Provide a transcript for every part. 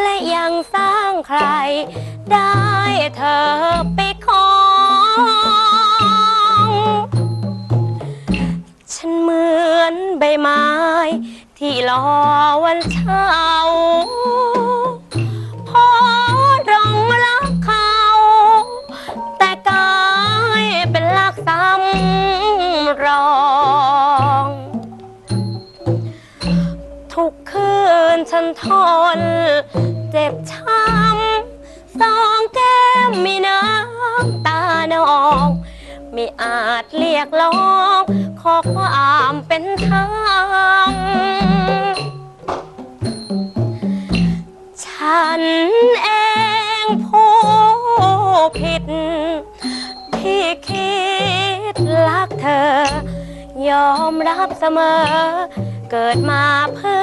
และยังสร้างใคร ได้เธอไปครองฉันเหมือนใบไม้ ที่รอวันเช้าพอรองรักเขา แต่กายเป็นลักซ้ำรองทุกคืนฉันทน บช้ำสองแก้มมีน้ำตานองไม่อาจเรียกร้อง ขอความเป็นธรรมฉันเองผู้ผิด ที่คิดรักเธอ ยอมรับเสมอ เกิดมาเพื่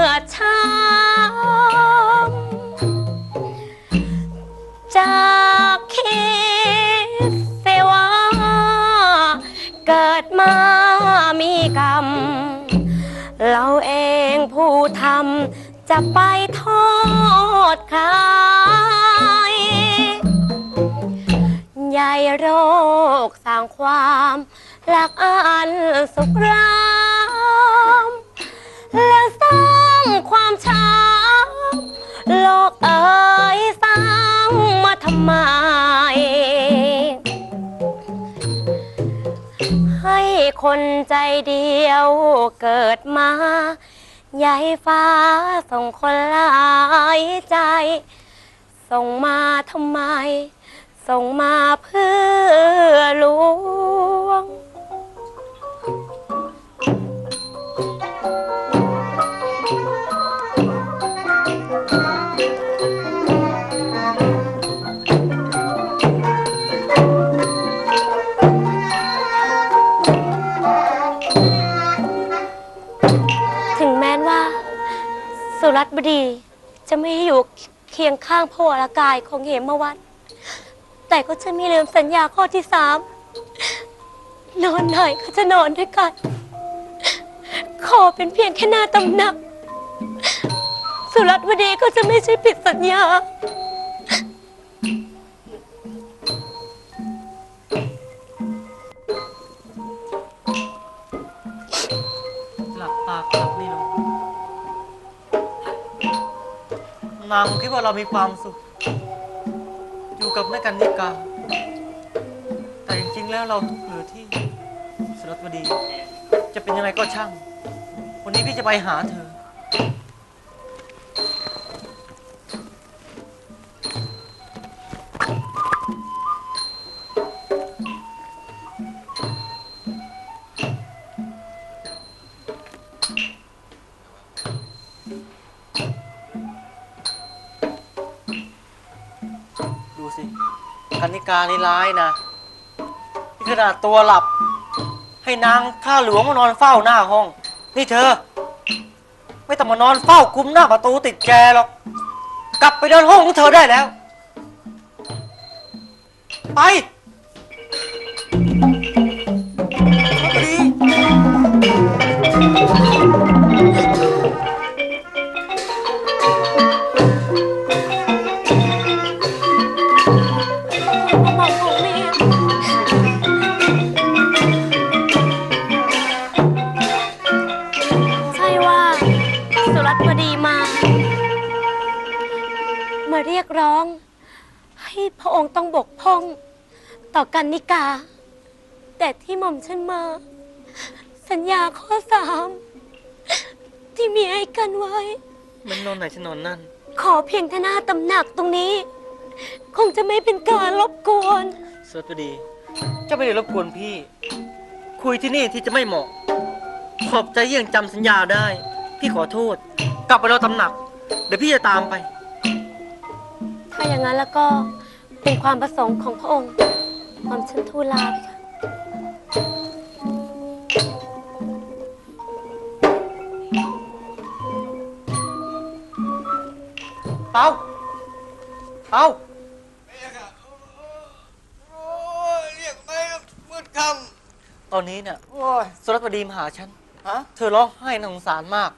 อ โรคสร้างความรักอันสุขรามและสร้างความช้ำโลกเอ๋ยสร้างมาทำไม ให้คนใจเดียวเกิดมาใหญ่ฟ้าส่งคนหลายใจ ส่งมาทำไม ส่งมาเพื่อลวง ถึงแม้นว่า สุรัตบดีจะไม่อยู่เคียงข้างพระวรากายของเหมวัด แต่ก็จะไม่ลืมสัญญาข้อที่สามนอนไหนก็จะนอนด้วยกัน ขอเป็นเพียงแค่หน้าตำหนัก สุรัตวดีก็จะไม่ใช่ผิดสัญญา หลับตาหลับไม่ลงนางคิดว่าเรามีความสุข กับนักการนิกาแต่จริงๆแล้วเราทุกข์เหลือที่สุรัตวดี จะเป็นยังไงก็ช่าง วันนี้พี่จะไปหาเธอ สิกันนิกานี่ร้ายนะนี่ขนาดตัวหลับ ให้นางข้าหลวงมานอนเฝ้าหน้าห้อง นี่เธอ ไม่ต้องมานอนเฝ้าคุมหน้าประตูติดแกหรอก กลับไปเดินห้องของเธอได้แล้ว ไป ระองค์ต้องบกพร่องต่อกันนิกา แต่ที่หม่อมฉันมา สัญญาข้อสามที่มีให้กันไว้ มันนอนไหนฉันนอนนั่น ขอเพียงแค่หน้าตำหนักตรงนี้ คงจะไม่เป็นการรบกวนสวัสดี เจ้าไม่ได้รบกวนพี่ คุยที่นี่ที่จะไม่เหมาะ ขอบใจที่ยังจำสัญญาได้ พี่ขอโทษ กลับไปเราตำหนัก เดี๋ยวพี่จะตามไป ถ้าอย่างนั้นแล้วก็ เป็นความประสงค์ของพระองค์หม่อมฉันทูลลาไปค่ะเปาเปาโอ้ยเรียกไปตอนนี้เนี่ยโอ้ย สุรัตน์บดีมาหาฉัน ฮะ เธอร้องไห้น่าสงสารมาก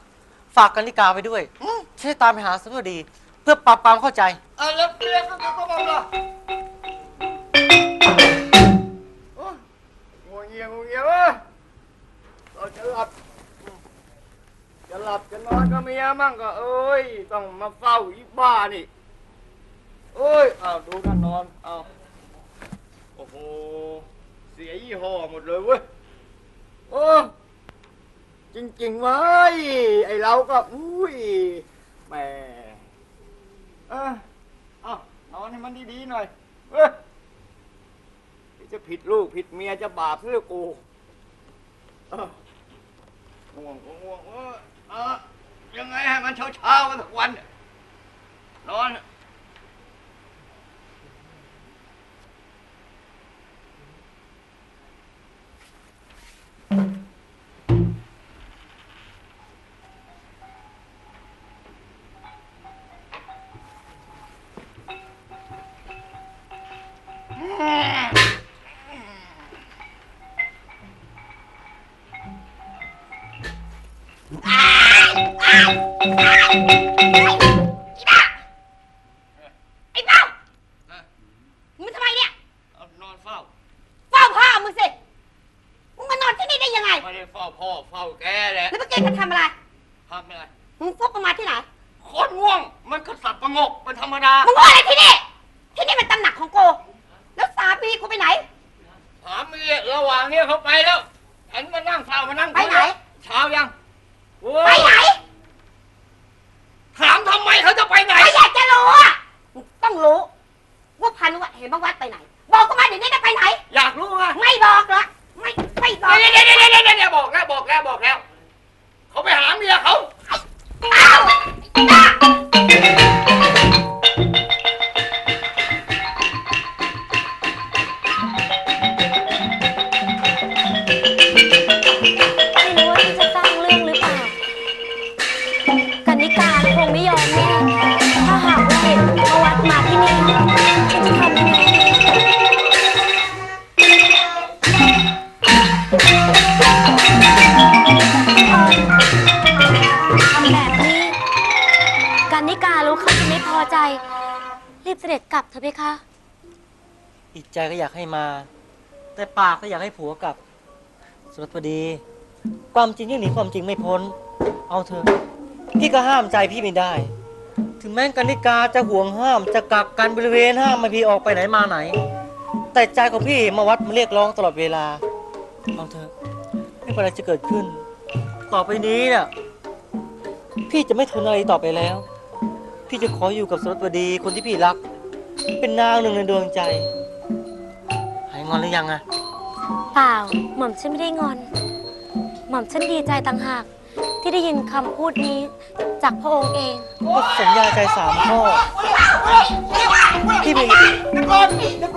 ฝากกันนิกาไปด้วยอืม ช่วยตามไปหาสุรัตน์บดีเพื่อปรับปรามเข้าใจอะแล้วเรียกก็ก็มาละโอ้ยงัวเงียงัวเงียเว้ยเราจะหลับ จะหลับจะนอนก็เมียมั่งก็เอ้ย ต้องมาเฝ้าอีบ้านี่เอ้ยอ้าวดูท่านนอนอ้าวโอ้โห เสียยี่ห้อหมดเลยเว้ย โอ้จริงๆเว้ยไอเราก็ อุ้ยแหมเออเอานอนให้มันดีๆหน่อย เออจะผิดลูกผิดเมียจะบาปเพื่อกูเออง่วงก็ง่วงเออเออยังไงให้มันเช้าๆกันทุกวัน นอน ไอ้เป้ามึงทำไมเนี่ย เอานอนเฝ้า เฝ้าพ่อมึงสิ มึงมานอนที่นี่ได้ยังไง ไม่ได้เฝ้าพ่อเฝ้าแกแหละแล้วเมื่อกี้จะทำอะไร ทำอะไรมึงฟกออกมาที่ไหน คนง่วง มันก็สับประงกเป็นธรรมดา มึงว่าอะไรที่นี่ ที่นี่มันตำหนักของกู แล้วสามีกูไปไหน ถามมีระหว่างเนี้ยเขาไปแล้ว ฉันมานั่งเฝ้ามานั่งไปไหน เช้ายังโอ้ ไปยไหน ถามทำไมเขาจะไปไหน ไม่อยากจะรู้อะมึงต้องรู้ ว่าพันวัดเห็นบ้าวัดไปไหน บอกกูมาเดี๋ยวนี้จะไปไหน อยากรู้ไงไม่บอกหรอกไม่ไม่บอกเดี๋ยวเดี๋ยวเดี๋ยวเดี๋ยวเดี๋ยวบอกแล้วบอกแล้วบอกแล้ว เขาไปหาเมียเขาอ้าวไอ้บ้า อใจ รีบเสด็จกลับเถอะเพคะ อีกใจก็อยากให้มา แต่ปากก็อยากให้ผัวกลับ สุรัตน์บดี ความจริงยังหนีความจริงไม่พ้น เอาเถอะพี่ก็ห้ามใจพี่ไม่ได้ ถึงแม้กันิกาจะห่วงห้ามจะกักกันบริเวณห้ามไม่พี่ออกไปไหนมาไหน แต่ใจของพี่มาวัดมาเรียกร้องตลอดเวลา เอาเถอะไม่เป็นไรจะเกิดขึ้น ต่อไปนี้น่ะพี่จะไม่ทนอะไรต่อไปแล้ว พี่จะขออยู่กับสุรัตน์บดีคนที่พี่รัก เป็นนางหนึ่งในดวงใจ หายงอนหรือยังอะเปล่า หม่อมฉันไม่ได้งอน หม่อมฉันดีใจต่างหาก ที่ได้ยินคำพูดนี้จากพระองค์เอง ก็สัญญาใจสามข้อ พี่มีเดี๋ยวก่อนเดี๋ยว